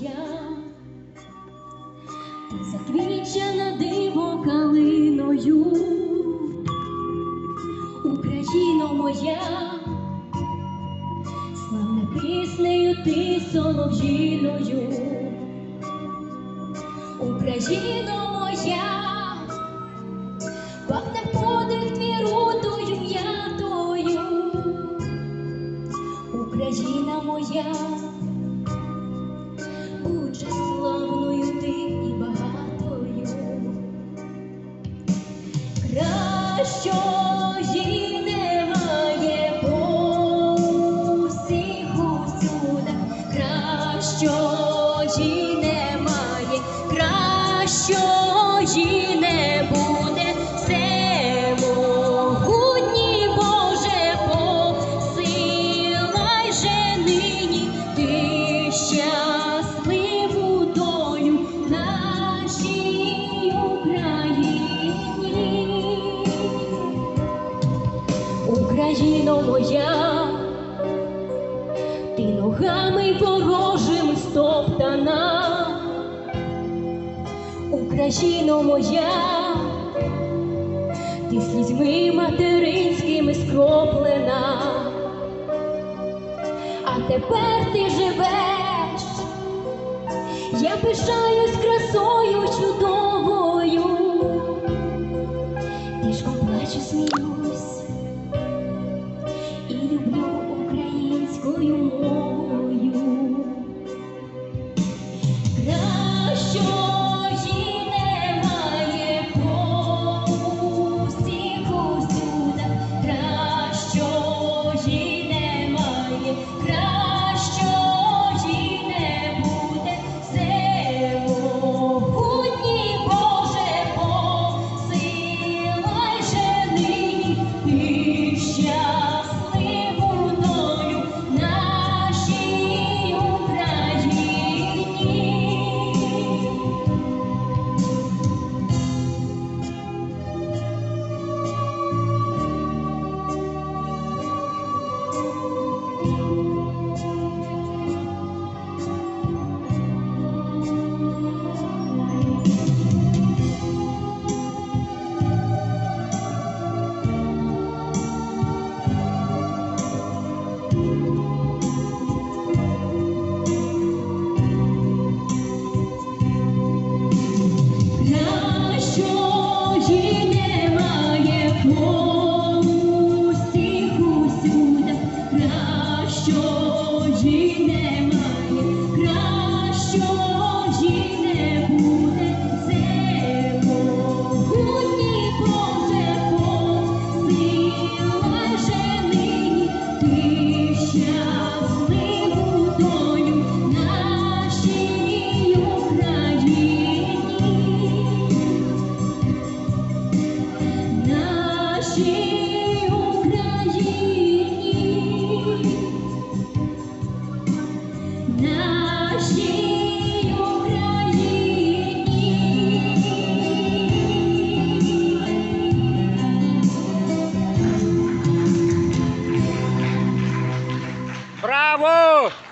моя, ти заквічена диво калиною, Україно моя, славна піснею ти солов'їною, Україно кращої немає, кращої не буде, всемогутній Боже, посилай же нині. Ти щасливу долю нашій Україні. Україно моя, ти ногами ворожими Країно моя, ти слізьми материнськими скроплена, а тепер ти живеш, я пишаюсь красою чудовою, тишком плачу, сміюсь. І люблю українською мову. içine Bravo!